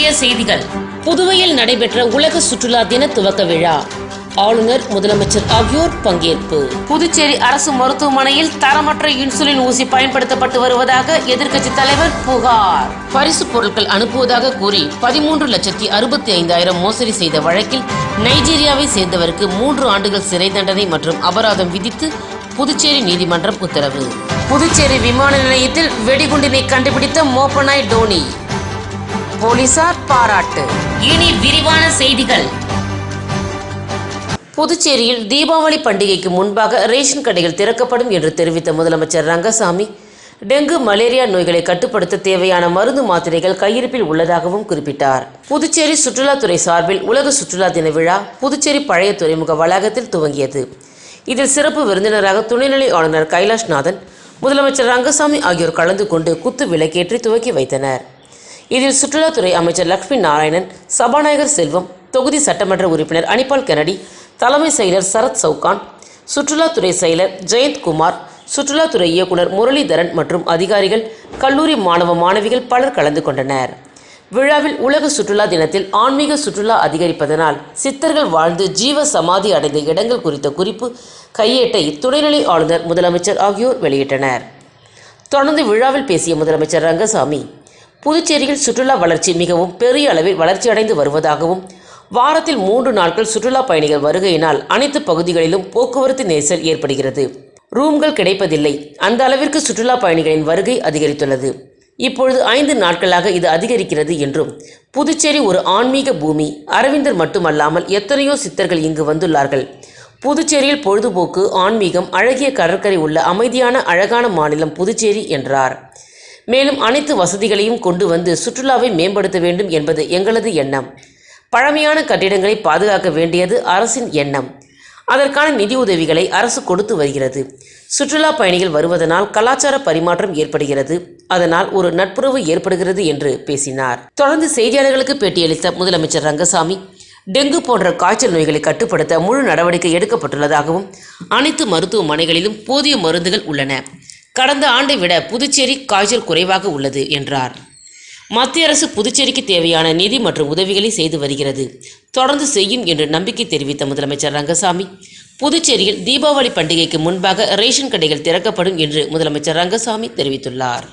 முக்கிய செய்திகள். புதுவையில் நடைபெற்ற உலக சுற்றுலா தின துவக்க விழா. ஆளுநர் முதலமைச்சர் ஆகியோர் பங்கேற்பு. புதுச்சேரி அரசு மருத்துவமனையில் தரமற்ற இன்சுலின் ஊசி பயன்படுத்தப்பட்டு வருவதாக எதிர்க்கட்சி தலைவர் புகார். பரிசு பொருட்கள் அனுப்புவதாக கூறி பதிமூன்று லட்சத்தி அறுபத்தி ஐந்தாயிரம் மோசடி செய்த வழக்கில் நைஜீரியாவை சேர்ந்தவருக்கு மூன்று ஆண்டுகள் சிறை தண்டனை மற்றும் அபராதம் விதித்து புதுச்சேரி நீதிமன்றம் உத்தரவு. புதுச்சேரி விமான நிலையத்தில் வெடிகுண்டினை கண்டுபிடித்த மோப்பனாய் டோனி போலீசார் பாராட்டு. இனி விரிவான செய்திகள். புதுச்சேரியில் தீபாவளி பண்டிகைக்கு முன்பாக ரேஷன் கடைகள் திறக்கப்படும் என்று தெரிவித்த முதலமைச்சர் ரங்கசாமி டெங்கு மலேரியா நோய்களை கட்டுப்படுத்த தேவையான மருந்து மாத்திரைகள் கையிருப்பில் உள்ளதாகவும் குறிப்பிட்டார். புதுச்சேரி சுற்றுலாத்துறை சார்பில் உலக சுற்றுலா தின விழா புதுச்சேரி பழைய துறைமுக வளாகத்தில் துவங்கியது. இதில் சிறப்பு விருந்தினராக துணைநிலை ஆளுநர் கைலாஷ்நாதன் முதலமைச்சர் ரங்கசாமி ஆகியோர் கலந்து கொண்டு குத்து விளக்கேற்றி துவக்கி வைத்தனர். இதில் சுற்றுலாத்துறை அமைச்சர் லக்ஷ்மி நாராயணன் சபாநாயகர் செல்வம் தொகுதி சட்டமன்ற உறுப்பினர் அனிபால் கெனடி தலைமை செயலர் சரத் சவுகான் சுற்றுலாத்துறை செயலர் ஜெயந்த் குமார் சுற்றுலாத்துறை இயக்குனர் முரளிதரன் மற்றும் அதிகாரிகள் கல்லூரி மாணவ மாணவிகள் பலர் கலந்து கொண்டனர். விழாவில் உலக சுற்றுலா தினத்தில் ஆன்மீக சுற்றுலா அதிகரிப்பதனால் சித்தர்கள் வாழ்ந்து ஜீவ சமாதி அடைந்த இடங்கள் குறித்த குறிப்பு கையேட்டை துணைநிலை ஆளுநர் முதலமைச்சர் ஆகியோர் வெளியிட்டனர். தொடர்ந்து விழாவில் பேசிய முதலமைச்சர் ரங்கசாமி புதுச்சேரியில் சுற்றுலா வளர்ச்சி மிகவும் பெரிய அளவில் வளர்ச்சியடைந்து வருவதாகவும் வாரத்தில் மூன்று நாட்கள் சுற்றுலா பயணிகள் வருகையினால் அனைத்து பகுதிகளிலும் போக்குவரத்து நெரிசல் ஏற்படுகிறது. ரூம்கள் கிடைப்பதில்லை. அந்த அளவிற்கு சுற்றுலா பயணிகளின் வருகை அதிகரித்துள்ளது. இப்பொழுது ஐந்து நாட்களாக இது அதிகரிக்கிறது என்றும் புதுச்சேரி ஒரு ஆன்மீக பூமி அரவிந்தர் மட்டுமல்லாமல் எத்தனையோ சித்தர்கள் இங்கு வந்துள்ளார்கள். புதுச்சேரியில் பொழுதுபோக்கு ஆன்மீகம் அழகிய கடற்கரை உள்ள அமைதியான அழகான மாநிலம் புதுச்சேரி என்றார். மேலும் அனைத்து வசதிகளையும் கொண்டு வந்து சுற்றுலாவை மேம்படுத்த வேண்டும் என்பது எங்களது எண்ணம். பழமையான கட்டிடங்களை பாதுகாக்க வேண்டியது அரசின் எண்ணம். அதற்கான நிதி உதவிகளை அரசு கொடுத்து வருகிறது. சுற்றுலா பயணிகள் வருவதனால் கலாச்சார பரிமாற்றம் ஏற்படுகிறது. அதனால் ஒரு நட்புறவு ஏற்படுகிறது என்று பேசினார். தொடர்ந்து செய்தியாளர்களுக்கு பேட்டியளித்த முதலமைச்சர் ரங்கசாமி டெங்கு போன்ற காய்ச்சல் நோய்களை கட்டுப்படுத்த முழு நடவடிக்கை எடுக்கப்பட்டுள்ளதாகவும் அனைத்து மருத்துவமனைகளிலும் போதிய மருந்துகள் உள்ளன. கடந்த ஆண்டை விட புதுச்சேரி காய்ச்சல் குறைவாக உள்ளது என்றார். மத்திய அரசு புதுச்சேரிக்கு தேவையான நிதி மற்றும் உதவிகளை செய்து வருகிறது. தொடர்ந்து செய்யும் என்று நம்பிக்கை தெரிவித்த முதலமைச்சர் ரங்கசாமி புதுச்சேரியில் தீபாவளி பண்டிகைக்கு முன்பாக ரேஷன் கடைகள் திறக்கப்படும் என்று முதலமைச்சர் ரங்கசாமி தெரிவித்துள்ளார்.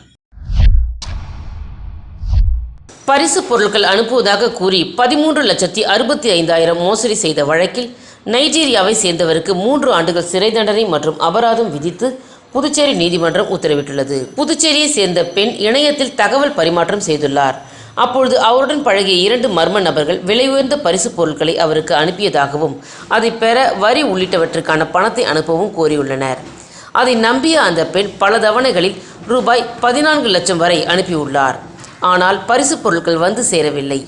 பரிசு பொருட்கள் அனுப்புவதாக கூறி பதிமூன்று லட்சத்தி அறுபத்தி ஐந்தாயிரம் மோசடி செய்த வழக்கில் நைஜீரியாவை சேர்ந்தவருக்கு மூன்று ஆண்டுகள் சிறை தண்டனை மற்றும் அபராதம் விதித்து புதுச்சேரி நீதிமன்றம் உத்தரவிட்டுள்ளது. புதுச்சேரியை சேர்ந்த பெண் இணையத்தில் தகவல் பரிமாற்றம் செய்துள்ளார். அப்பொழுது அவருடன் பழகிய இரண்டு மர்ம நபர்கள் விலை உயர்ந்த பரிசு பொருட்களை அவருக்கு அனுப்பியதாகவும் அதை பெற வரி உள்ளிட்டவற்றுக்கான பணத்தை அனுப்பவும் கோரியுள்ளனர். அதை நம்பிய அந்த பெண் பல தவணைகளில் ரூபாய் பதினான்கு லட்சம் வரை அனுப்பியுள்ளார். ஆனால் பரிசு பொருட்கள் வந்து சேரவில்லை.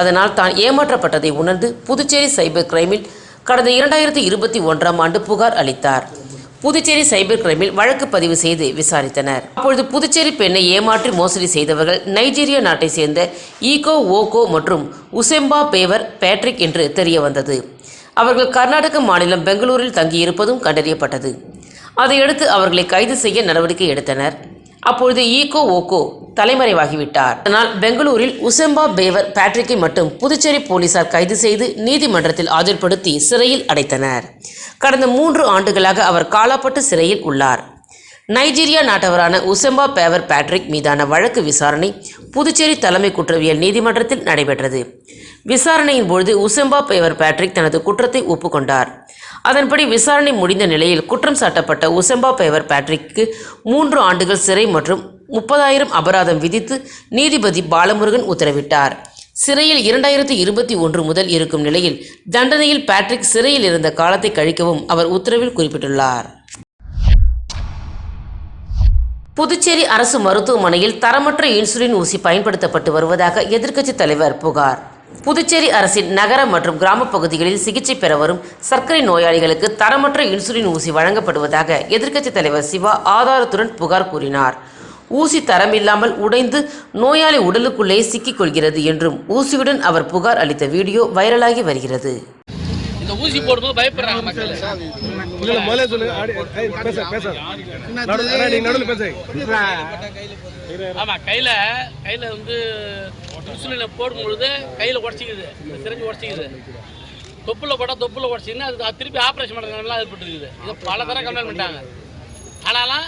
அதனால் தான் ஏமாற்றப்பட்டதை உணர்ந்து புதுச்சேரி சைபர் கிரைமில் கடந்த இரண்டாயிரத்தி இருபத்தி ஒன்றாம் ஆண்டு புகார் அளித்தார். புதுச்சேரி சைபர் கிரைமில் வழக்கு பதிவு செய்து விசாரித்தனர். அப்பொழுது புதுச்சேரி பெண்ணை ஏமாற்றி மோசடி செய்தவர்கள் நைஜீரிய நாட்டை சேர்ந்த ஈகோ ஓகோ மற்றும் உசெம்பா பேவர் பேட்ரிக் என்று தெரிய வந்தது. அவர்கள் கர்நாடக மாநிலம் பெங்களூரில் தங்கியிருப்பதும் கண்டறியப்பட்டது. அதையடுத்து அவர்களை கைது செய்ய நடவடிக்கை எடுத்தனர். அப்பொழுது ஈகோ ஓகோ தலைமறைவாகிவிட்டார். அதனால் பெங்களூரில் உசெம்பா பேவர் பேட்ரிக்கை மட்டும் புதுச்சேரி போலீசார் கைது செய்து நீதிமன்றத்தில் ஆஜர்படுத்தி சிறையில் அடைத்தனர். கடந்த மூன்று ஆண்டுகளாக அவர் காலாப்பட்டு சிறையில் உள்ளார். நைஜீரியா நாட்டவரான உசெம்பா பேவர் பேட்ரிக் மீதான வழக்கு விசாரணை புதுச்சேரி தலைமை குற்றவியல் நீதிமன்றத்தில் நடைபெற்றது. விசாரணையின் பொழுது உசெம்பா பேவர் பேட்ரிக் தனது குற்றத்தை ஒப்புக்கொண்டார் அதன்படி விசாரணை முடிந்த நிலையில் குற்றம் சாட்டப்பட்ட உசெம்பா பேவர் பேட்ரிக்கு மூன்று ஆண்டுகள் சிறை மற்றும் முப்பதாயிரம் அபராதம் விதித்து நீதிபதி பாலமுருகன் உத்தரவிட்டார். சிறையில் இரண்டாயிரத்தி இருபத்தி ஒன்று முதல் இருக்கும் நிலையில் தண்டனையில் பேட்ரிக் சிறையில் இருந்த காலத்தை கழிக்கவும் அவர் உத்தரவில் குறிப்பிட்டுள்ளார். புதுச்சேரி அரசு மருத்துவமனையில் தரமற்ற இன்சுலின் ஊசி பயன்படுத்தப்பட்டு வருவதாக எதிர்க்கட்சித் தலைவர் புகார். புதுச்சேரி அரசின் நகர மற்றும் கிராம பகுதிகளில் சிகிச்சை பெற வரும் சர்க்கரை நோயாளிகளுக்கு தரமற்ற இன்சுலின் ஊசி வழங்கப்படுவதாக எதிர்க்கட்சித் தலைவர் சிவா ஆதாரத்துடன் புகார் கூறினார். ஊசி தரமில்லாமல் உடைந்து நோயாளி உடலுக்குள்ளே சிக்கிக் கொள்கிறது என்றும் ஊசியுடன் அவர் புகார் அளித்த வீடியோ வைரலாகி வருகிறது. இந்த ஊசி போடும்போது பயப்படுறாங்க மக்கள். இல்ல முதல்ல சொல்லுங்க பேச பேச. நடுவில் ஆமா கையில கையில வந்து இன்சுலினை போடும் பொழுது கையில உடச்சிக்குது. சிரஞ்சு உடச்சிக்குது. தொப்புல போட்டா தொப்புல உடச்சிங்கன்னா அது திருப்பி ஆப்ரேஷன் பண்ணுறதுலாம் ஏற்பட்டுருக்குது இதை பல தடவை கம்ப்ளைண்ட் பண்ணிட்டாங்க. ஆனாலும்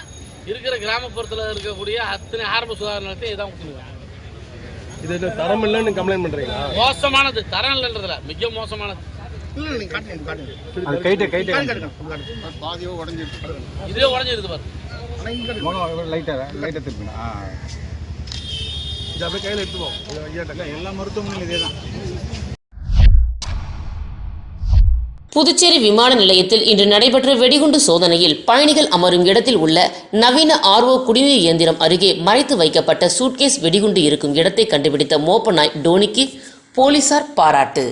இருக்கிற கிராமப்புறத்தில் இருக்கக்கூடிய அத்தனை ஆரம்ப சுகாதார நிலையத்தை இதான் கொடுத்துருக்காங்க. இது இது தரம் இல்லைன்னு கம்ப்ளைண்ட் பண்றீங்களா? மோசமானது. தரம் இல்லைன்றதுல. மிக மோசமானது. அது கைட்டு கைட்டு. இதுவே உடஞ்சிருது பாரு. லைட்டா லைட்டா திருப்பினா? ஆ. இது அப்படியே கையில எடுத்துப்போம் இது ஐயாட்ட எல்லா மருத்துவமனையும் இதே தான் புதுச்சேரி விமான நிலையத்தில் இன்று நடைபெற்ற வெடிகுண்டு சோதனையில் பயணிகள் அமரும் இடத்தில் உள்ள நவீன ஆர்ஓ குடிநீர் இயந்திரம் அருகே மறைத்து வைக்கப்பட்ட சூட்கேஸ் வெடிகுண்டு இருக்கும் இடத்தை கண்டுபிடித்த மோப்ப நாய் டோனிக்கு போலீசார் பாராட்டு.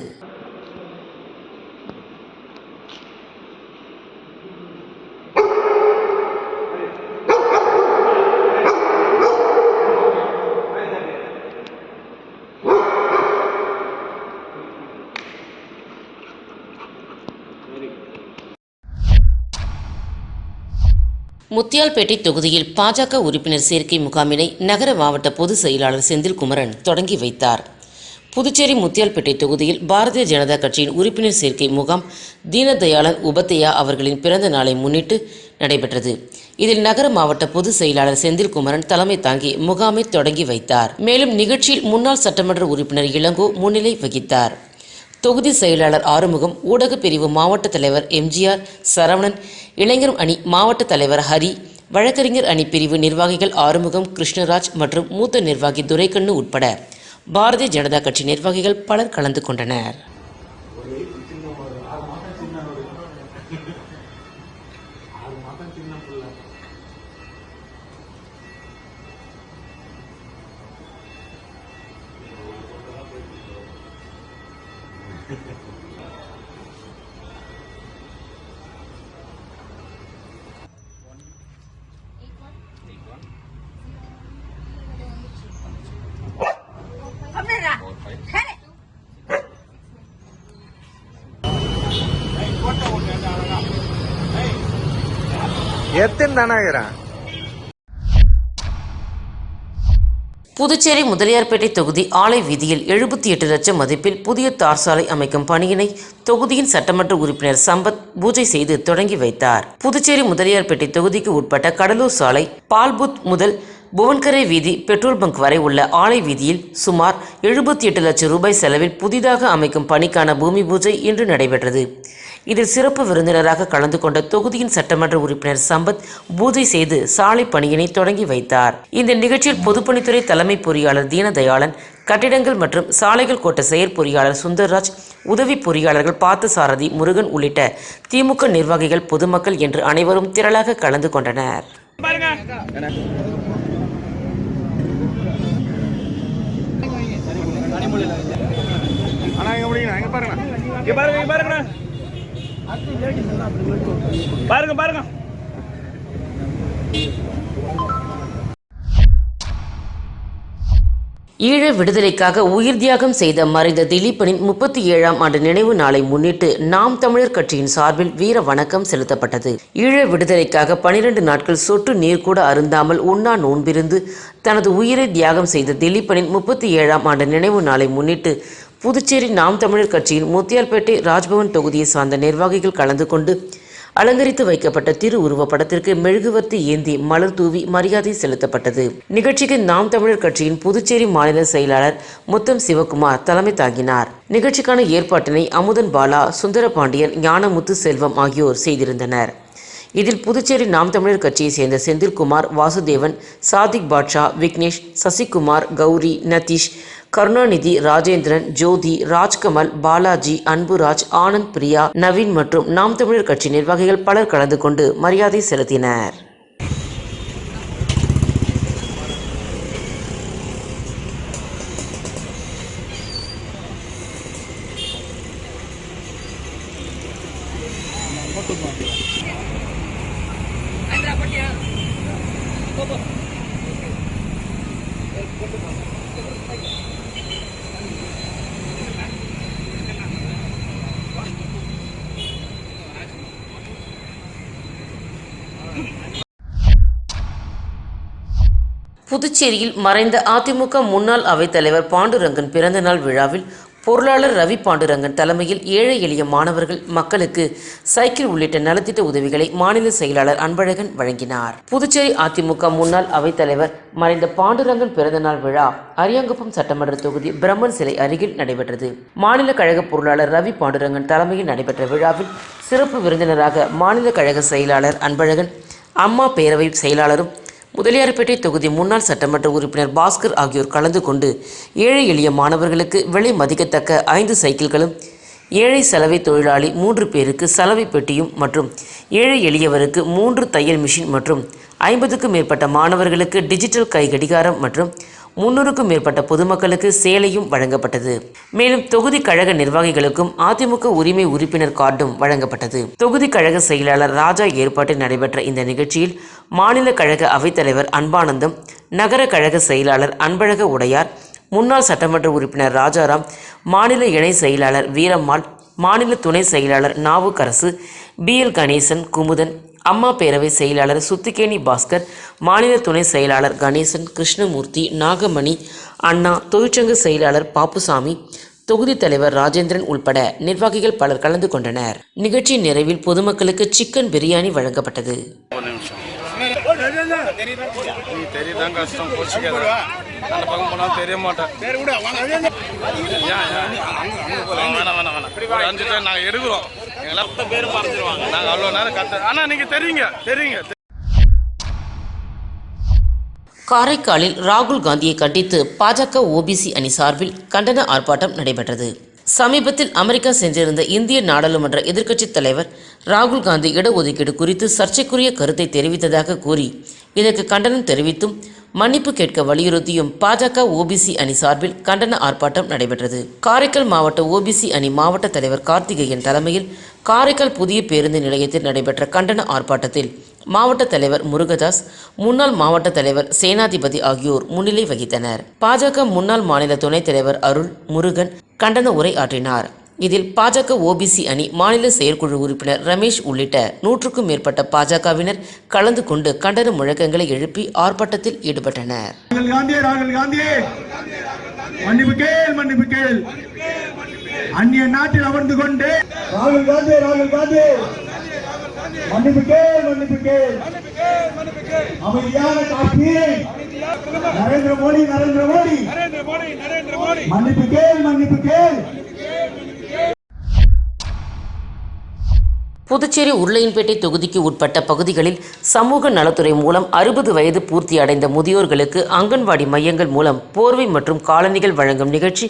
முத்தியால்பேட்டை தொகுதியில் பாஜக உறுப்பினர் சேர்க்கை முகாமினை நகர மாவட்ட பொதுச் செயலாளர் செந்தில்குமரன் தொடங்கி வைத்தார். புதுச்சேரி முத்தியால்பேட்டை தொகுதியில் பாரதிய ஜனதா கட்சியின் உறுப்பினர் சேர்க்கை முகாம் தீனதயாளன் உபத்தையா அவர்களின் பிறந்த நாளை முன்னிட்டு நடைபெற்றது. இதில் நகர மாவட்ட பொதுச் செயலாளர் செந்தில்குமரன் தலைமை தாங்கி முகாமை தொடங்கி வைத்தார். மேலும் நிகழ்ச்சியில் முன்னாள் சட்டமன்ற உறுப்பினர் இளங்கோ முன்னிலை வகித்தார். தொகுதி செயலாளர் ஆறுமுகம் ஊடகப் பிரிவு மாவட்ட தலைவர் எம்ஜிஆர் சரவணன் இளைஞர் அணி மாவட்ட தலைவர் ஹரி வழக்கறிஞர் அணி பிரிவு நிர்வாகிகள் ஆறுமுகம் கிருஷ்ணராஜ் மற்றும் மூத்த நிர்வாகி துரைக்கண்ணு உட்பட பாரதிய ஜனதா கட்சி நிர்வாகிகள் பலர் கலந்து கொண்டனர். எத்தனை புதுச்சேரி முதலியார்பேட்டை தொகுதி ஆலை வீதியில் எழுபத்தி எட்டு லட்சம் மதிப்பில் புதிய தார் சாலை அமைக்கும் பணியினை தொகுதியின் சட்டமன்ற உறுப்பினர் சம்பத் பூஜை செய்து தொடங்கி வைத்தார். புதுச்சேரி முதலியார்பேட்டை தொகுதிக்கு உட்பட்ட கடலூர் சாலை பால்புத் முதல் புவன்கரை வீதி பெட்ரோல் பங்க் வரை உள்ள ஆலை வீதியில் சுமார் எழுபத்தி எட்டு லட்சம் ரூபாய் செலவில் புதிதாக அமைக்கும் பணிக்கான பூமி பூஜை இன்று நடைபெற்றது. இதில் சிறப்பு விருந்தினராக கலந்து கொண்ட தொகுதியின் சட்டமன்ற உறுப்பினர் சம்பத் பூஜை செய்து சாலை பணியினை தொடங்கி வைத்தார். இந்த நிகழ்ச்சியில் பொதுப்பணித்துறை தலைமை பொறியாளர் தீனதயாளன் கட்டிடங்கள் மற்றும் சாலைகள் கோட்ட செயற்பொறியாளர் சுந்தர்ராஜ் உதவி பொறியாளர்கள் பார்த்தசாரதி முருகன் உள்ளிட்ட திமுக நிர்வாகிகள் பொதுமக்கள் என்று அனைவரும் திரளாக கலந்து கொண்டனர். பாருங்க. இங்க பாருங்க பாருங்க. ஈழ விடுதலைக்காக உயிர் தியாகம் செய்த மறைந்த திலீபனின் முப்பத்தி ஏழாம் ஆண்டு நினைவு நாளை முன்னிட்டு நாம் தமிழர் கட்சியின் சார்பில் வீர வணக்கம் செலுத்தப்பட்டது. ஈழ விடுதலைக்காக பனிரெண்டு நாட்கள் சொட்டு நீர் கூட அருந்தாமல் உண்ணா நோன்பிருந்து தனது உயிரை தியாகம் செய்த திலீபனின் முப்பத்தி ஏழாம் ஆண்டு நினைவு நாளை முன்னிட்டு புதுச்சேரி நாம் தமிழர் கட்சியின் முத்தியால்பேட்டை ராஜ்பவன் தொகுதியை சார்ந்த நிர்வாகிகள் கலந்து கொண்டு அலங்கரித்து வைக்கப்பட்ட திரு படத்திற்கு மெழுகுவர்த்தி ஏந்தி மலர் தூவி மரியாதை செலுத்தப்பட்டது. நிகழ்ச்சிக்கு நாம் தமிழர் கட்சியின் புதுச்சேரி மாநில செயலாளர் முத்தம் சிவகுமார் தலைமை தாங்கினார். நிகழ்ச்சிக்கான ஏற்பாட்டினை அமுதன் பாலா சுந்தரபாண்டியன் ஞானமுத்து செல்வம் ஆகியோர் செய்திருந்தனர். இதில் புதுச்சேரி நாம் தமிழர் கட்சியை சேர்ந்த செந்தில்குமார் வாசுதேவன் சாதிக் பாட்ஷா விக்னேஷ் சசிகுமார் கௌரி நதீஷ் கருணாநிதி ராஜேந்திரன் ஜோதி ராஜ்கமல் பாலாஜி அன்புராஜ் ஆனந்த் பிரியா நவீன் மற்றும் நாம் தமிழர் கட்சி நிர்வாகிகள் பலர் கலந்து கொண்டு மரியாதை செலுத்தினர் Thank you. புதுச்சேரியில் மறைந்த அதிமுக முன்னாள் அவைத்தலைவர் பாண்டுரங்கன் பிறந்தநாள் விழாவில் பொருளாளர் ரவி பாண்டுரங்கன் தலைமையில் ஏழை எளிய மாணவர்கள் மக்களுக்கு சைக்கிள் உள்ளிட்ட நலத்திட்ட உதவிகளை மாநில செயலாளர் அன்பழகன் வழங்கினார். புதுச்சேரி அதிமுக முன்னாள் அவைத்தலைவர் மறைந்த பாண்டுரங்கன் பிறந்தநாள் விழா அரியாங்குப்பம் சட்டமன்ற தொகுதி பிரம்மன் சிலை அருகில் நடைபெற்றது. மாநில கழக பொருளாளர் ரவி பாண்டுரங்கன் தலைமையில் நடைபெற்ற விழாவில் சிறப்பு விருந்தினராக மாநில கழக செயலாளர் அன்பழகன் அம்மா பேரவை செயலாளரும் முதலியார்பேட்டை தொகுதி முன்னாள் சட்டமன்ற உறுப்பினர் பாஸ்கர் ஆகியோர் கலந்து கொண்டு ஏழை எளிய மாணவர்களுக்கு விலை மதிக்கத்தக்க ஐந்து சைக்கிள்களும் ஏழை சலவை தொழிலாளி மூன்று பேருக்கு சலவை பெட்டியும் மற்றும் ஏழை எளியவருக்கு மூன்று தையல் மிஷின் மற்றும் ஐம்பதுக்கும் மேற்பட்ட மாணவர்களுக்கு டிஜிட்டல் கை கடிகாரம் மற்றும் முன்னூறுக்கும் மேற்பட்ட பொதுமக்களுக்கு சேலையும் வழங்கப்பட்டது. மேலும் தொகுதி கழக நிர்வாகிகளுக்கும் அதிமுக உரிமை உறுப்பினர் கார்டும் வழங்கப்பட்டது. தொகுதி கழக செயலாளர் ராஜா ஏற்பாட்டில் நடைபெற்ற இந்த நிகழ்ச்சியில் மாநில கழக அவைத்தலைவர் அன்பானந்தம் நகர கழக செயலாளர் அன்பழக உடையார் முன்னாள் சட்டமன்ற உறுப்பினர் ராஜாராம் மாநில இணை செயலாளர் வீரம்மாள் மாநில துணை செயலாளர் நாவுக்கரசு பி எல் கணேசன் குமுதன் அம்மா பேரவை செயலாளர் சுத்திகேணி பாஸ்கர் மாநில துணை செயலாளர் கணேசன் கிருஷ்ணமூர்த்தி நாகமணி அண்ணா தொழிற்சங்க செயலாளர் பாப்புசாமி தொகுதி தலைவர் ராஜேந்திரன் உள்பட நிர்வாகிகள் பலர் கலந்து கொண்டனர். நிகழ்ச்சி நிறைவில் பொதுமக்களுக்கு சிக்கன் பிரியாணி வழங்கப்பட்டது. தெரியுதான் கஷ்டம் போச்சு அந்த பக்கம் போனா தெரிய மாட்டேன் வேணாம் வேணாம் வேணாம் அஞ்சு பேர் நாங்கள் எடுக்கிறோம் பேர் மறைஞ்சிருவாங்க நாங்கள் அவ்வளோ நேரம் கத்த தெரியுங்க தெரியுங்க காரைக்காலில் ராகுல் காந்தியை கண்டித்து பாஜக ஓபிசி அணி சார்பில் கண்டன ஆர்ப்பாட்டம் நடைபெற்றது. சமீபத்தில் அமெரிக்கா சென்றிருந்த இந்திய நாடாளுமன்ற எதிர்க்கட்சித் தலைவர் ராகுல் காந்தி இடஒதுக்கீடு குறித்து சர்ச்சைக்குரிய கருத்தை தெரிவித்ததாக கூறி இதற்கு கண்டனம் தெரிவித்தும் மன்னிப்பு கேட்க வலியுறுத்தியும் பாஜக ஓபிசி அணி சார்பில் கண்டன ஆர்ப்பாட்டம் நடைபெற்றது. காரைக்கால் மாவட்ட ஓபிசி அணி மாவட்ட தலைவர் கார்த்திகேயன் தலைமையில் காரைக்கால் புதிய பேருந்து நிலையத்தில் நடைபெற்ற கண்டன ஆர்ப்பாட்டத்தில் மாவட்ட தலைவர் முருகதாஸ் முன்னாள் மாவட்ட தலைவர் சேனாதிபதி ஆகியோர் முன்னிலை வகித்தனர். பாஜக முன்னாள் மாநில துணைத் தலைவர் அருள் முருகன் கண்டன உரை ஆற்றினார். இதில் பாஜக ஓபிசி அணி மாநில செயற்குழு உறுப்பினர் ரமேஷ் உள்ளிட்ட நூற்றுக்கும் மேற்பட்ட பாஜகவினர் கலந்து கொண்டு கண்டன முழக்கங்களை எழுப்பி ஆர்ப்பாட்டத்தில் ஈடுபட்டனர். அந்நிய நாட்டில் அமர்ந்து கொண்டு ராகுல் காந்தி ராகுல் காந்தி! மன்னிப்பு கேள் மன்னிப்பு கேள். அமைதியான காஷ்மீரை நரேந்திர மோடி நரேந்திர மோடி. மன்னிப்பு கேள் மன்னிப்பு கேள். புதுச்சேரி உருளையன்பேட்டை தொகுதிக்கு உட்பட்ட பகுதிகளில் சமூக நலத்துறை மூலம் அறுபது வயது பூர்த்தி அடைந்த முதியோர்களுக்கு அங்கன்வாடி மையங்கள் மூலம் போர்வை மற்றும் காலணிகள் வழங்கும் நிகழ்ச்சி.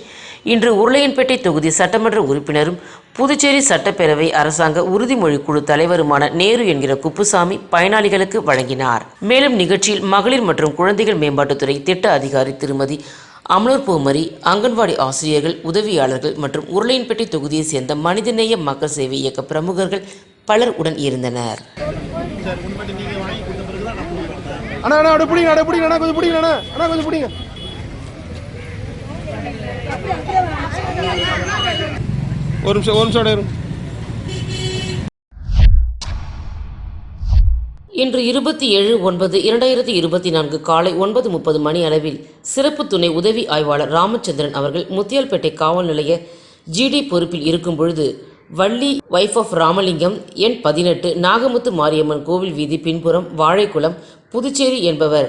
இன்று உருளையன்பேட்டை தொகுதி சட்டமன்ற உறுப்பினரும் புதுச்சேரி சட்டப்பேரவை அரசாங்க உறுதிமொழி குழு தலைவருமான நேரு என்கிற குப்புசாமி பயனாளிகளுக்கு வழங்கினார். மேலும் நிகழ்ச்சியில் மகளிர் மற்றும் குழந்தைகள் மேம்பாட்டுத்துறை திட்ட அதிகாரி திருமதி அமலூர் பூமரி அங்கன்வாடி ஆசிரியர்கள் உதவியாளர்கள் மற்றும் உருளையன்பேட்டை தொகுதியைச் சேர்ந்த மனிதநேய மக்கள் சேவை இயக்க பிரமுகர்கள் பலர் உடன் இருந்தனர். அண்ணா அண்ணா அப்படியே பிடிங்க பிடிங்க அண்ணா கொஞ்சம் பிடிங்க அண்ணா அண்ணா கொஞ்சம் பிடிங்க. ஒரு நிமிஷம் ஒரு நிமிஷம் அப்படியே இன்று இருபத்தி ஏழு ஒன்பது இரண்டாயிரத்தி இருபத்தி நான்கு காலை ஒன்பது முப்பது மணி அளவில் சிறப்பு துணை உதவி ஆய்வாளர் ராமச்சந்திரன் அவர்கள் முத்தியால்பேட்டை காவல் நிலைய ஜிடி பொறுப்பில் இருக்கும் பொழுது வள்ளி வைஃப் ஆஃப் ராமலிங்கம் எண் பதினெட்டு நாகமுத்து மாரியம்மன் கோவில் வீதி பின்புறம் வாழைக்குளம் புதுச்சேரி என்பவர்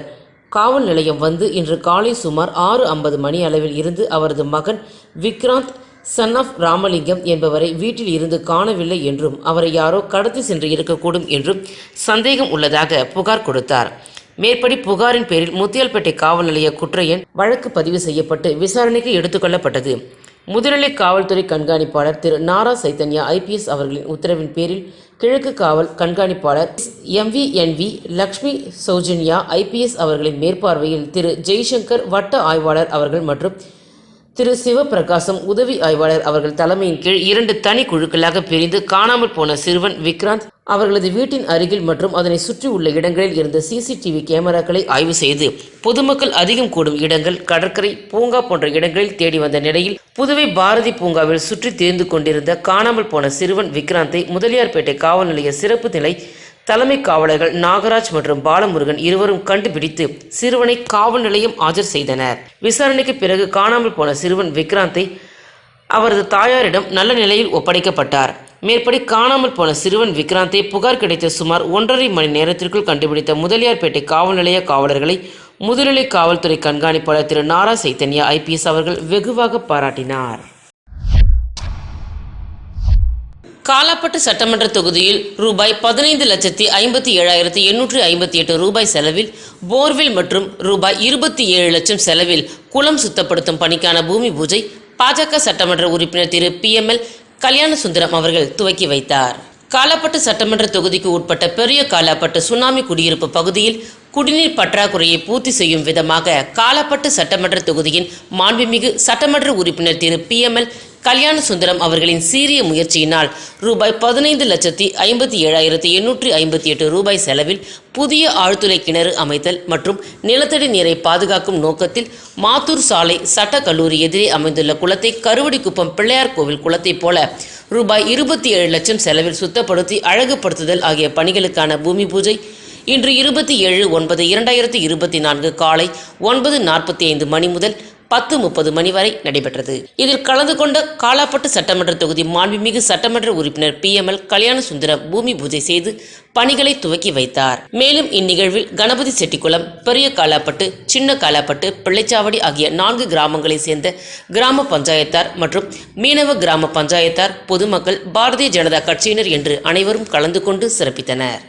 காவல் நிலையம் வந்து இன்று காலை சுமார் ஆறு ஐம்பது மணி அளவில் இருந்து அவரது மகன் விக்ராந்த் சன் ஆஃப் ராமலிங்கம் என்பவரை வீட்டில் இருந்து காணவில்லை என்றும் அவரை யாரோ கடத்தி சென்று இருக்கக்கூடும் என்றும் சந்தேகம் உள்ளதாக புகார் கொடுத்தார். மேற்படி புகாரின் பேரில் முத்தியால்பேட்டை காவல் நிலைய குற்ற எண் வழக்கு பதிவு செய்யப்பட்டு விசாரணைக்கு எடுத்துக்கொள்ளப்பட்டது முதுநிலை காவல்துறை கண்காணிப்பாளர் திரு நாரா சைத்தன்யா ஐபிஎஸ் அவர்களின் உத்தரவின் பேரில் கிழக்கு காவல் கண்காணிப்பாளர் எம்விஎன்வி லக்ஷ்மி சௌஜன்யா ஐபிஎஸ் அவர்களின் மேற்பார்வையில் திரு ஜெய்சங்கர் வட்ட ஆய்வாளர் அவர்கள் மற்றும் திரு சிவபிரகாசம் உதவி ஆய்வாளர் அவர்கள் தலைமையின் கீழ் இரண்டு தனி குழுக்களாக பிரிந்து காணாமல் போன சிறுவன் விக்ராந்த் அவர்களது வீட்டின் அருகில் மற்றும் அதனை சுற்றி உள்ள இடங்களில் இருந்த சிசிடிவி கேமராக்களை ஆய்வு செய்து பொதுமக்கள் அதிகம் கூடும் இடங்கள் கடற்கரை பூங்கா போன்ற இடங்களில் தேடி வந்த நிலையில் புதுவை பாரதி பூங்காவில் சுற்றி திரிந்து கொண்டிருந்த காணாமல் போன சிறுவன் விக்ராந்தை முதலியார்பேட்டை காவல் நிலைய சிறப்பு நிலை தலைமை காவலர்கள் நாகராஜ் மற்றும் பாலமுருகன் இருவரும் கண்டுபிடித்து சிறுவனை காவல் நிலையம் ஆஜர் செய்தனர். விசாரணைக்கு பிறகு காணாமல் போன சிறுவன் விக்ராந்தை அவரது தாயாரிடம் நல்ல நிலையில் ஒப்படைக்கப்பட்டார். மேற்படி காணாமல் போன சிறுவன் விக்ராந்தை புகார் கிடைத்த சுமார் ஒன்றரை மணி நேரத்திற்குள் கண்டுபிடித்த முதலியார்பேட்டை காவல் நிலைய காவலர்களை முதுநிலை காவல்துறை கண்காணிப்பாளர் திரு நாரா சைத்தன்யா ஐபிஎஸ் அவர்கள் வெகுவாக பாராட்டினார். காலாப்பட்டு சட்டமன்ற தொகுதியில் ரூபாய் பதினைந்து லட்சத்தி ஐம்பத்தி ஏழாயிரத்தி எண்ணூற்றி ஐம்பத்தி எட்டு ரூபாய் செலவில் போர்வெல் மற்றும் ரூபாய் இருபத்தி ஏழு லட்சம் செலவில் குளம் சுத்தப்படுத்தும் பணிக்கான பூமி பூஜை பாஜக சட்டமன்ற உறுப்பினர் திரு பிஎம்எல் கல்யாண சுந்தரம் அவர்கள் துவக்கி வைத்தார். காலாப்பட்டு சட்டமன்ற தொகுதிக்கு உட்பட்ட பெரிய காலாப்பட்டு சுனாமி குடியிருப்பு பகுதியில் குடிநீர் பற்றாக்குறையை பூர்த்தி செய்யும் விதமாக காலாப்பட்டு சட்டமன்ற தொகுதியின் மாண்புமிகு சட்டமன்ற உறுப்பினர் திரு பிஎம்எல் கல்யாண சுந்தரம் அவர்களின் சீரிய முயற்சியினால் ரூபாய் பதினைந்து லட்சத்தி ஐம்பத்தி ஏழாயிரத்தி எண்ணூற்றி ஐம்பத்தி எட்டு ரூபாய் செலவில் புதிய ஆழ்துளை கிணறு அமைத்தல் மற்றும் நிலத்தடி நீரை பாதுகாக்கும் நோக்கத்தில் மாத்தூர் சாலை சட்ட கல்லூரி எதிரே அமைந்துள்ள குளத்தை கருவடிக்குப்பம் பிள்ளையார் கோவில் குளத்தைப் போல ரூபாய் இருபத்தி ஏழு லட்சம் செலவில் சுத்தப்படுத்தி அழகுபடுத்துதல் ஆகிய பணிகளுக்கான பூமி பூஜை இன்று இருபத்தி ஏழு ஒன்பது இரண்டாயிரத்தி இருபத்தி நான்கு காலை ஒன்பது நாற்பத்தி ஐந்து மணி முதல் பத்து முப்பது மணி வரை நடைபெற்றது. இதில் கலந்து கொண்ட காலாப்பட்டு சட்டமன்ற தொகுதி மாண்புமிகு சட்டமன்ற உறுப்பினர் பிஎம்எல் கல்யாண சுந்தரம் பூமி பூஜை செய்து பணிகளை துவக்கி வைத்தார். மேலும் இந்நிகழ்வில் கணபதி செட்டிக்குளம் பெரிய காலாப்பட்டு சின்ன காலாப்பட்டு பிள்ளைச்சாவடி ஆகிய நான்கு கிராமங்களைச் சேர்ந்த கிராம பஞ்சாயத்தார் மற்றும் மீனவ கிராம பஞ்சாயத்தார் பொதுமக்கள் பாரதிய ஜனதா கட்சியினர் என்று அனைவரும் கலந்து கொண்டு சிறப்பித்தனர்.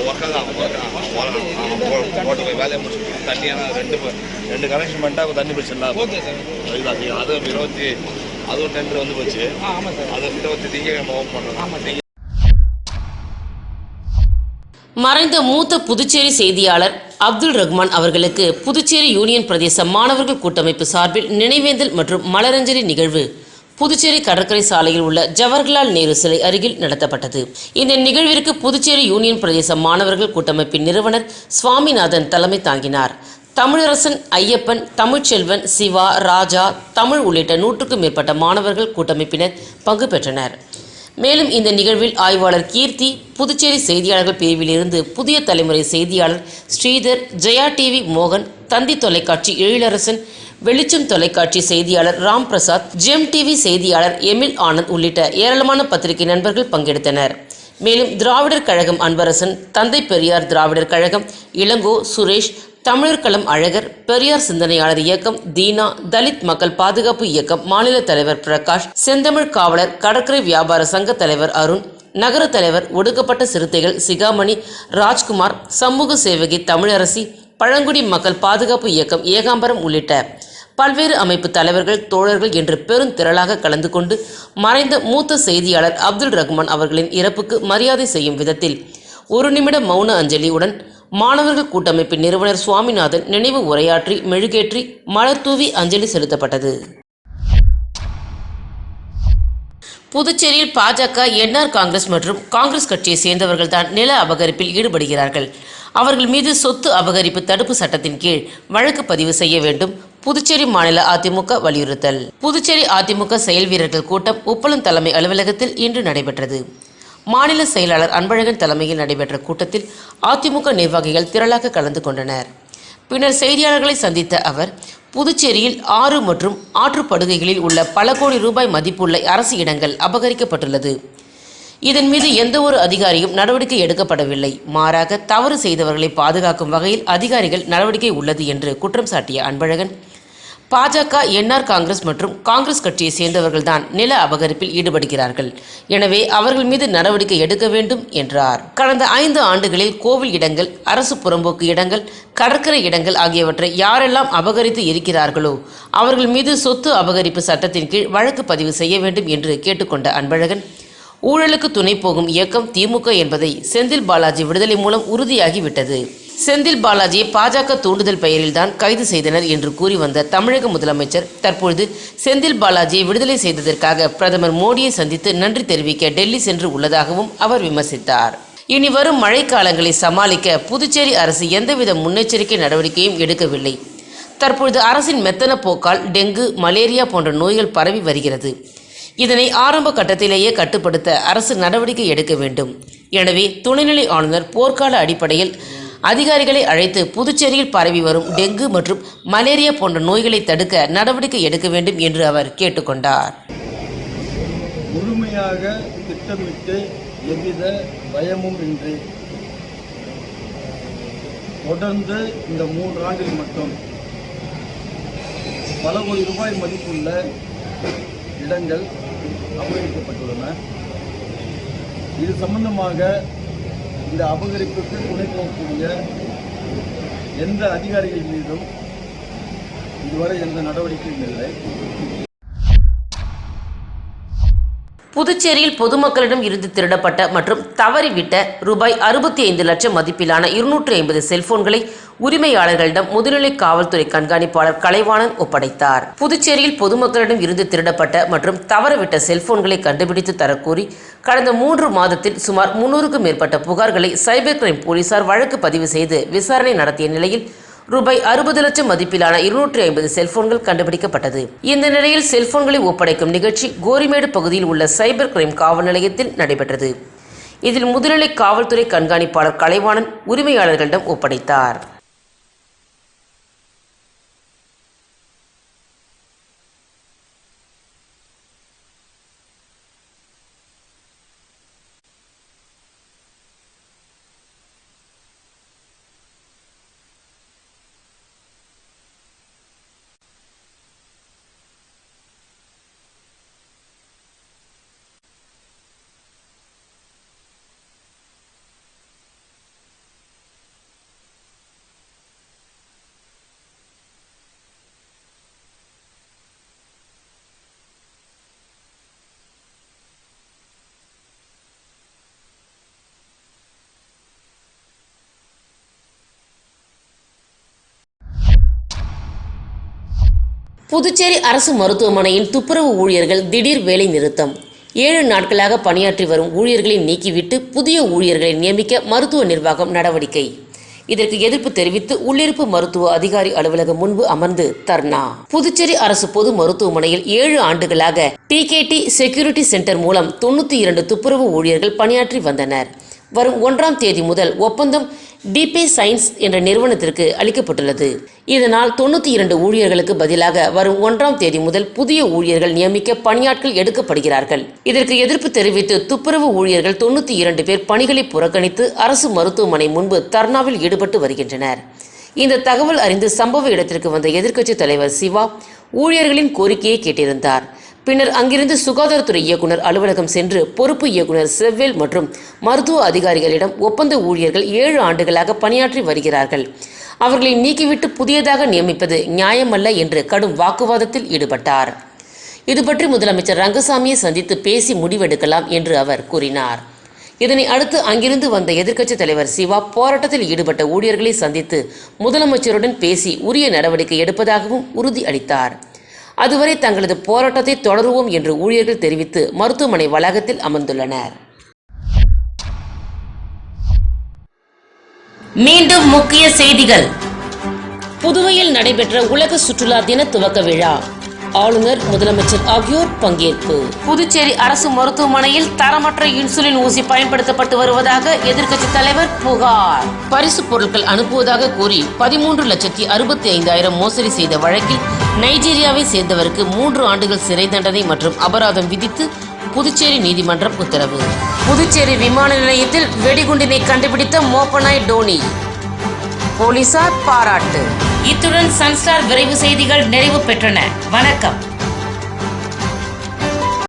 ஒர்க்காக தான் போட்டு போய் வேலையை முடிச்சு தண்ணி ஆனால் ரெண்டு ப- ரெண்டு கனெக்ஷன் பண்ணிட்டா தண்ணி பிரச்சனை ஓகே சார். அதுதான் அதுவும் இருபத்தி அதுவும் டெண்டர் வந்து போச்சு. அது இருபத்தி திங்கக்கிழமை ஓப்பன் பண்ணுறோம் மறைந்த மூத்த புதுச்சேரி செய்தியாளர் அப்துல் ரஹ்மான் அவர்களுக்கு புதுச்சேரி யூனியன் பிரதேச மாணவர்கள் கூட்டமைப்பு சார்பில் நினைவேந்தல் மற்றும் மலரஞ்சலி நிகழ்வு புதுச்சேரி கடற்கரை சாலையில் உள்ள ஜவஹர்லால் நேரு சிலை அருகில் நடத்தப்பட்டது. இந்த நிகழ்விற்கு புதுச்சேரி யூனியன் பிரதேச மாணவர்கள் கூட்டமைப்பின் நிறுவனர் சுவாமிநாதன் தலைமை தாங்கினார். தமிழரசன் ஐயப்பன் தமிழ்ச்செல்வன் சிவா ராஜா தமிழ் உள்ளிட்ட நூற்றுக்கும் மேற்பட்ட மாணவர்கள் கூட்டமைப்பினர் பங்கு பெற்றனர். மேலும் இந்த நிகழ்வில் ஆய்வாளர் கீர்த்தி புதுச்சேரி செய்தியாளர்கள் பிரிவிலிருந்து புதிய தலைமுறை செய்தியாளர் ஸ்ரீதர் ஜெயா டிவி மோகன் தந்தி தொலைக்காட்சி எழிலரசன் வெளிச்சம் தொலைக்காட்சி செய்தியாளர் ராம் பிரசாத் ஜெம் டிவி செய்தியாளர் எமில் ஆனந்த் உள்ளிட்ட ஏராளமான பத்திரிகை நண்பர்கள் பங்கெடுத்தனர். மேலும் திராவிடர் கழகம் அன்பரசன் தந்தை பெரியார் திராவிடர் கழகம் இளங்கோ சுரேஷ் தமிழர் களம் அழகர் பெரியார் சிந்தனையாளர் இயக்கம் தீனா தலித் மக்கள் பாதுகாப்பு இயக்கம் மாநில தலைவர் பிரகாஷ் செந்தமிழ் காவலர் கடற்கரை வியாபார சங்க தலைவர் அருண் நகர தலைவர் ஒடுக்கப்பட்ட சிறுத்தைகள் சிகாமணி ராஜ்குமார் சமூக சேவகி தமிழரசி பழங்குடி மக்கள் பாதுகாப்பு இயக்கம் ஏகாம்பரம் உள்ளிட்ட பல்வேறு அமைப்பு தலைவர்கள் தோழர்கள் என்று பெருந்திரளாக கலந்து கொண்டு மறைந்த மூத்த செய்தியாளர் அப்துல் ரஹ்மான் அவர்களின் இறப்புக்கு மரியாதை செய்யும் விதத்தில் ஒரு நிமிட மௌன அஞ்சலியுடன் மாணவர்கள் கூட்டமைப்பின் நிறுவனர் சுவாமிநாதன் நினைவு உரையாற்றி மெழுகேற்றி மலர் தூவி அஞ்சலி செலுத்தப்பட்டது. புதுச்சேரியில் பாஜக என்ஆர் காங்கிரஸ் மற்றும் காங்கிரஸ் கட்சியை சேர்ந்தவர்கள் தான் நில அபகரிப்பில் ஈடுபடுகிறார்கள். அவர்கள் மீது சொத்து அபகரிப்பு தடுப்பு சட்டத்தின் கீழ் வழக்கு பதிவு செய்ய வேண்டும். புதுச்சேரி மாநில அதிமுக வலியுறுத்தல். புதுச்சேரி அதிமுக செயல் வீரர்கள் கூட்டம் உப்பளம் தலைமை அலுவலகத்தில் இன்று நடைபெற்றது. மாநில செயலாளர் அன்பழகன் தலைமையில் நடைபெற்ற கூட்டத்தில் அதிமுக நிர்வாகிகள் திரளாக கலந்து கொண்டனர். பின்னர் செய்தியாளர்களை சந்தித்த அவர் புதுச்சேரியில் ஆறு மற்றும் ஆற்றுப்படுகைகளில் உள்ள பல கோடி ரூபாய் மதிப்புள்ள அரசு இடங்கள் அபகரிக்கப்பட்டுள்ளது. இதன் மீது எந்தவொரு அதிகாரியும் நடவடிக்கை எடுக்கப்படவில்லை. மாறாக தவறு செய்தவர்களை பாதுகாக்கும் வகையில் அதிகாரிகள் நடவடிக்கை உள்ளது என்று குற்றம் சாட்டிய அன்பழகன் பாஜக என்ஆர் காங்கிரஸ் மற்றும் காங்கிரஸ் கட்சியை சேர்ந்தவர்கள்தான் நில அபகரிப்பில் ஈடுபடுகிறார்கள். எனவே அவர்கள் மீது நடவடிக்கை எடுக்க வேண்டும் என்றார். கடந்த ஐந்து ஆண்டுகளில் கோவில் இடங்கள் அரசு புறம்போக்கு இடங்கள் கடற்கரை இடங்கள் ஆகியவற்றை யாரெல்லாம் அபகரித்து இருக்கிறார்களோ அவர்கள் மீது சொத்து அபகரிப்பு சட்டத்தின் கீழ் வழக்கு பதிவு செய்ய வேண்டும் என்று கேட்டுக்கொண்ட அன்பழகன் ஊழலுக்கு துணை போகும் இயக்கம் திமுக என்பதை செந்தில் பாலாஜி விடுதலை மூலம் உறுதியாகிவிட்டது. செந்தில் பாலாஜியை பாஜக தூண்டுதல் பெயரில்தான் கைது செய்தனர் என்று கூறி வந்த தமிழக முதலமைச்சர் தற்பொழுது செந்தில் பாலாஜியை விடுதலை செய்ததற்காக பிரதமர் மோடியை சந்தித்து நன்றி தெரிவிக்க டெல்லி சென்று உள்ளதாகவும் அவர் விமர்சித்தார். இனி வரும் மழைக்காலங்களை சமாளிக்க புதுச்சேரி அரசு எந்தவித முன்னெச்சரிக்கை நடவடிக்கையும் எடுக்கவில்லை. தற்பொழுது அரசின் மெத்தன போக்கால் டெங்கு மலேரியா போன்ற நோய்கள் பரவி வருகிறது. இதனை ஆரம்ப கட்டத்திலேயே கட்டுப்படுத்த அரசு நடவடிக்கை எடுக்க வேண்டும். எனவே துணைநிலை ஆளுநர் போர்க்கால அடிப்படையில் அதிகாரிகளை அழைத்து புதுச்சேரியில் பரவி வரும் டெங்கு மற்றும் மலேரியா போன்ற நோய்களை தடுக்க நடவடிக்கை எடுக்க வேண்டும் என்று அவர் கேட்டுக்கொண்டார். முழுமையாக திட்டமிட்டு எவ்வித பயமும் இன்றி தொடர்ந்து இந்த மூன்று ஆண்டில் மட்டும் பல கோடி ரூபாய் மதிப்புள்ள இடங்கள் அபகரிக்கப்பட்டுள்ளன. இது சம்பந்தமாக இந்த அபகரிப்புக்கு துணை போகக்கூடிய எந்த அதிகாரிகள் மீதும் இதுவரை எந்த நடவடிக்கையும் இல்லை. புதுச்சேரியில் பொதுமக்களிடம் இருந்து திருடப்பட்ட மற்றும் தவறிவிட்ட ரூபாய் அறுபத்தி ஐந்து லட்சம் மதிப்பிலான இருநூற்று ஐம்பது செல்போன்களை உரிமையாளர்களிடம் முதுநிலை காவல்துறை கண்காணிப்பாளர் கலைவாணன் ஒப்படைத்தார். புதுச்சேரியில் பொதுமக்களிடம் இருந்து திருடப்பட்ட மற்றும் தவறவிட்ட செல்போன்களை கண்டுபிடித்து தரக்கூறி கடந்த மூன்று மாதத்தில் சுமார் முன்னூறுக்கும் மேற்பட்ட புகார்களை சைபர் கிரைம் போலீசார் வழக்கு பதிவு செய்து விசாரணை நடத்திய நிலையில் ரூபாய் அறுபது லட்சம் மதிப்பிலான இருநூற்றி ஐம்பது செல்போன்கள் கண்டுபிடிக்கப்பட்டது. இந்த நிலையில் செல்போன்களை ஒப்படைக்கும் நிகழ்ச்சி கோரிமேடு பகுதியில் உள்ள சைபர் கிரைம் காவல் நிலையத்தில் நடைபெற்றது. இதில் முதுநிலை காவல்துறை கண்காணிப்பாளர் கலைவாணன் உரிமையாளர்களிடம் ஒப்படைத்தார். புதுச்சேரி அரசு மருத்துவமனையின் துப்புரவு ஊழியர்கள் திடீர் வேலை நிறுத்தம். ஏழு நாட்களாக பணியாற்றி வரும் ஊழியர்களை நீக்கிவிட்டு புதிய ஊழியர்களை நியமிக்க மருத்துவ நிர்வாகம் நடவடிக்கை. இதற்கு எதிர்ப்பு தெரிவித்து உள்ளிருப்பு மருத்துவ அதிகாரி அலுவலகம் முன்பு அமர்ந்து தர்ணா. புதுச்சேரி அரசு பொது மருத்துவமனையில் ஏழு ஆண்டுகளாக டிகேடி செக்யூரிட்டி சென்டர் மூலம் தொண்ணூற்றி இரண்டு துப்புரவு ஊழியர்கள் பணியாற்றி வந்தனர். வரும் ஒன்றாம் தேதி முதல் ஒப்பந்தம் டிபி சயின்ஸ் என்ற நிறுவனத்திற்கு அளிக்கப்பட்டுள்ளது. இதனால் தொண்ணூற்றி இரண்டு ஊழியர்களுக்கு பதிலாக வரும் ஒன்றாம் தேதி முதல் புதிய ஊழியர்கள் நியமிக்க பணியாட்கள் எடுக்கப்படுகிறார்கள். இதற்கு எதிர்ப்பு தெரிவித்து துப்புரவு ஊழியர்கள் தொண்ணூற்றி இரண்டு பேர் பணிகளை புறக்கணித்து அரசு மருத்துவமனை முன்பு தர்ணாவில் ஈடுபட்டு வருகின்றனர். இந்த தகவல் அறிந்து சம்பவ இடத்திற்கு வந்த எதிர்க்கட்சித் தலைவர் சிவா ஊழியர்களின் கோரிக்கையை கேட்டிருந்தார். பின்னர் அங்கிருந்து சுகாதாரத்துறை இயக்குனர் அலுவலகம் சென்று பொறுப்பு இயக்குனர் செவ்வேல் மற்றும் மருத்துவ அதிகாரிகளிடம் ஒப்பந்த ஊழியர்கள் ஏழு ஆண்டுகளாக பணியாற்றி வருகிறார்கள். அவர்களை நீக்கிவிட்டு புதியதாக நியமிப்பது நியாயமல்ல என்று கடும் வாக்குவாதத்தில் ஈடுபட்டார். இதுபற்றி முதலமைச்சர் ரங்கசாமியை சந்தித்து பேசி முடிவெடுக்கலாம் என்று அவர் கூறினார். இதனை அடுத்து அங்கிருந்து வந்த எதிர்க்கட்சித் தலைவர் சிவா போராட்டத்தில் ஈடுபட்ட ஊழியர்களை சந்தித்து முதலமைச்சருடன் பேசி உரிய நடவடிக்கை எடுப்பதாகவும் உறுதி அளித்தார் அதுவரை தங்களது போராட்டத்தை தொடருவோம் என்று ஊழியர்கள் தெரிவித்து மருத்துவமனை வளாகத்தில் அமர்ந்துள்ளனர். மீண்டும் முக்கிய செய்திகள். புதுவையில் நடைபெற்ற உலக சுற்றுலா தின துவக்க விழா. ஆளுநர் முதலமைச்சர் ஆகியோர் பங்கேற்பு. புதுச்சேரி அரசு மருத்துவமனையில் தரமற்ற இன்சுலின் ஊசி பயன்படுத்தப்பட்டு வருவதாக எதிர்க்கட்சி தலைவர் புகார். பரிசு பொருட்கள் அனுப்புவதாக கூறி பதிமூன்று லட்சத்தி அறுபத்தி ஐந்தாயிரம் மோசடி செய்த வழக்கில் நைஜீரியாவை சேர்ந்தவருக்கு மூன்று ஆண்டுகள் சிறை தண்டனை மற்றும் அபராதம் விதித்து புதுச்சேரி நீதிமன்றம் உத்தரவு. புதுச்சேரி விமான நிலையத்தில் வெடிகுண்டினை கண்டுபிடித்த மோப்பனாய் டோனி. போலீசார் பாராட்டு. இத்துடன் சன்ஸ்டார் விரைவு செய்திகள் நிறைவு பெற்றன. வணக்கம்.